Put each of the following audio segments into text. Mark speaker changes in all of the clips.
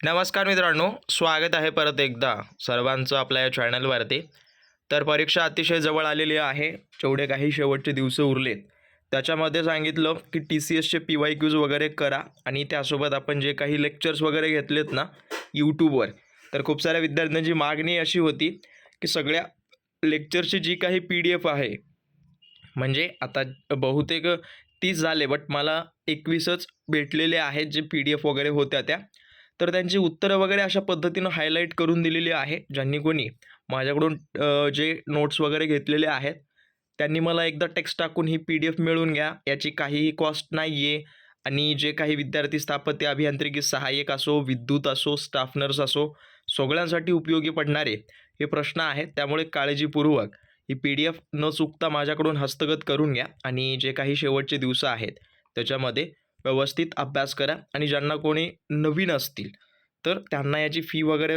Speaker 1: नमस्कार मित्रांनो स्वागत आहे परत एकदा सर्वांचं आपल्या या चॅनलवरती तर परीक्षा अतिशय जवळ आलेली आहे जेवढे काही शेवटचे दिवस उरलेत. त्याच्यामध्ये सांगितलं की टी सी एसचे पी वाय क्यूज वगैरे करा आणि त्यासोबत आपण जे काही लेक्चर्स वगैरे घेतलेत ना यूट्यूबवर तर खूप साऱ्या विद्यार्थ्यांची मागणी अशी होती की सगळ्या लेक्चरची जी काही पी डी एफ आहे म्हणजे आता बहुतेक तीस झाले बट मला एकवीसच भेटलेले आहेत जे पी डी एफ वगैरे होत्या त्या. तर त्यांची उत्तरं वगैरे अशा पद्धतीनं हायलाईट करून दिलेली आहे ज्यांनी कोणी माझ्याकडून जे नोट्स वगैरे घेतलेले आहेत त्यांनी मला एकदा टेक्स्ट टाकून ही पी डी एफ मिळवून घ्या. याची काहीही कॉस्ट नाही आहे आणि जे काही विद्यार्थी स्थापत्य अभियांत्रिकी सहाय्यक असो विद्युत असो स्टाफ नर्स असो सगळ्यांसाठी उपयोगी पडणारे हे प्रश्न आहेत. त्यामुळे काळजीपूर्वक ही पी डी एफ न चुकता माझ्याकडून हस्तगत करून घ्या आणि जे काही शेवटचे दिवस आहेत त्याच्यामध्ये व्यवस्थित अभ्यास करा आणि ज्यांना कोणी नवीन असतील तर त्यांना याची फी वगैरे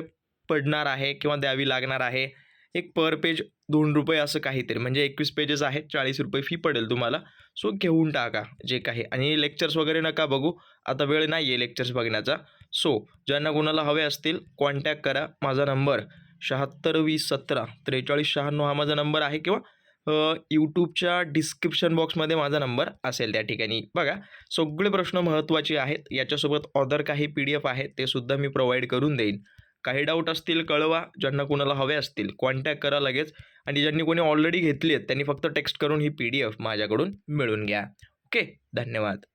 Speaker 1: पडणार आहे किंवा द्यावी लागणार आहे. एक पर पेज दोन रुपये असं काहीतरी म्हणजे एकवीस पेजेस आहेत चाळीस रुपये फी पडेल तुम्हाला. सो घेऊन टाका जे काही. आणि लेक्चर्स वगैरे नका बघू आता वेळ नाही आहे लेक्चर्स बघण्याचा. सो ज्यांना कोणाला हवे असतील कॉन्टॅक्ट करा. माझा नंबर शहात्तर वीस सतरा त्रेचाळीस शहाण्णव हा माझा नंबर आहे किंवा यूट्यूबच्या डिस्क्रिप्शन बॉक्समध्ये माझा नंबर असेल त्या ठिकाणी. बघा सगळे प्रश्न महत्त्वाचे आहेत. याच्यासोबत ऑदर काही पी डी एफ आहेत ते सुद्धा मी प्रोव्हाइड करून देईन. काही डाऊट असतील कळवा. ज्यांना कोणाला हवे असतील कॉन्टॅक्ट करा लगेच. आणि ज्यांनी कोणी ऑलरेडी घेतली आहेत त्यांनी फक्त टेक्स्ट करून ही पी डी एफ माझ्याकडून मिळून घ्या. ओके धन्यवाद.